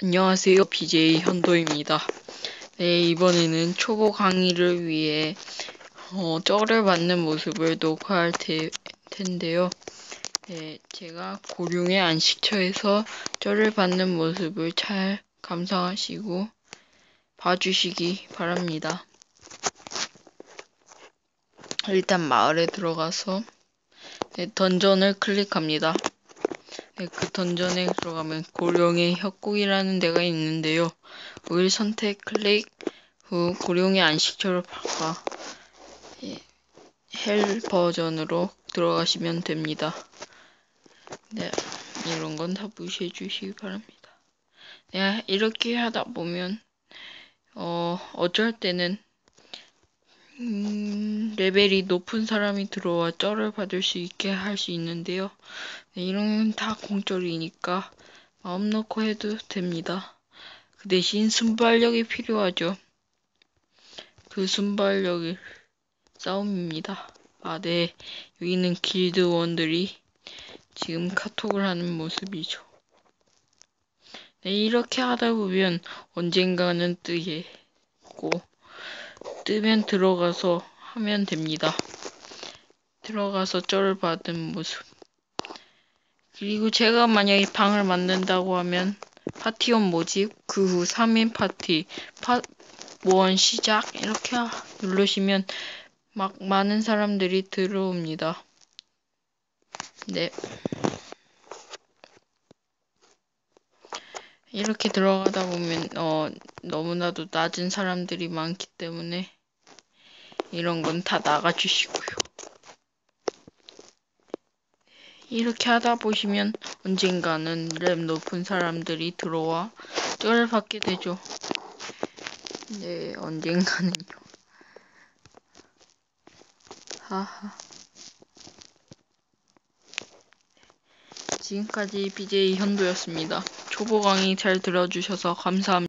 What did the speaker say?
안녕하세요. BJ 현도입니다. 네, 이번에는 초보 강의를 위해 어, 쩔을 받는 모습을 녹화할 테, 텐데요. 네, 제가 고룡의 안식처에서 쩔을 받는 모습을 잘 감상하시고 봐주시기 바랍니다. 일단 마을에 들어가서 네, 던전을 클릭합니다. 네, 그 던전에 들어가면 고룡의 협곡이라는 데가 있는데요. 을 선택 클릭 후 고룡의 안식처를 바꿔 예, 헬 버전으로 들어가시면 됩니다. 네, 이런 건 다 무시해 주시기 바랍니다. 네, 이렇게 하다 보면 어, 어쩔 때는 음, 레벨이 높은 사람이 들어와 쩔을 받을 수 있게 할 수 있는데요. 네, 이런 다 공짜이니까 마음 놓고 해도 됩니다. 그 대신 순발력이 필요하죠. 그 순발력이 싸움입니다. 아, 네. 여기는 길드원들이 지금 카톡을 하는 모습이죠. 네, 이렇게 하다 보면 언젠가는 뜨겠고, 뜨면 들어가서 하면 됩니다. 들어가서 쩔을 받은 모습. 그리고 제가 만약에 방을 만든다고 하면 파티원 모집, 그 후 3인 파티, 파, 모원 시작 이렇게 누르시면 막 많은 사람들이 들어옵니다. 네. 이렇게 들어가다 보면 어 너무나도 낮은 사람들이 많기 때문에 이런 건 다 나가주시고요. 이렇게 하다 보시면 언젠가는 랩 높은 사람들이 들어와 쩔을 받게 되죠. 네, 언젠가는요. 하하. 지금까지 BJ 현도였습니다. 초보 강의 잘 들어주셔서 감사합니다.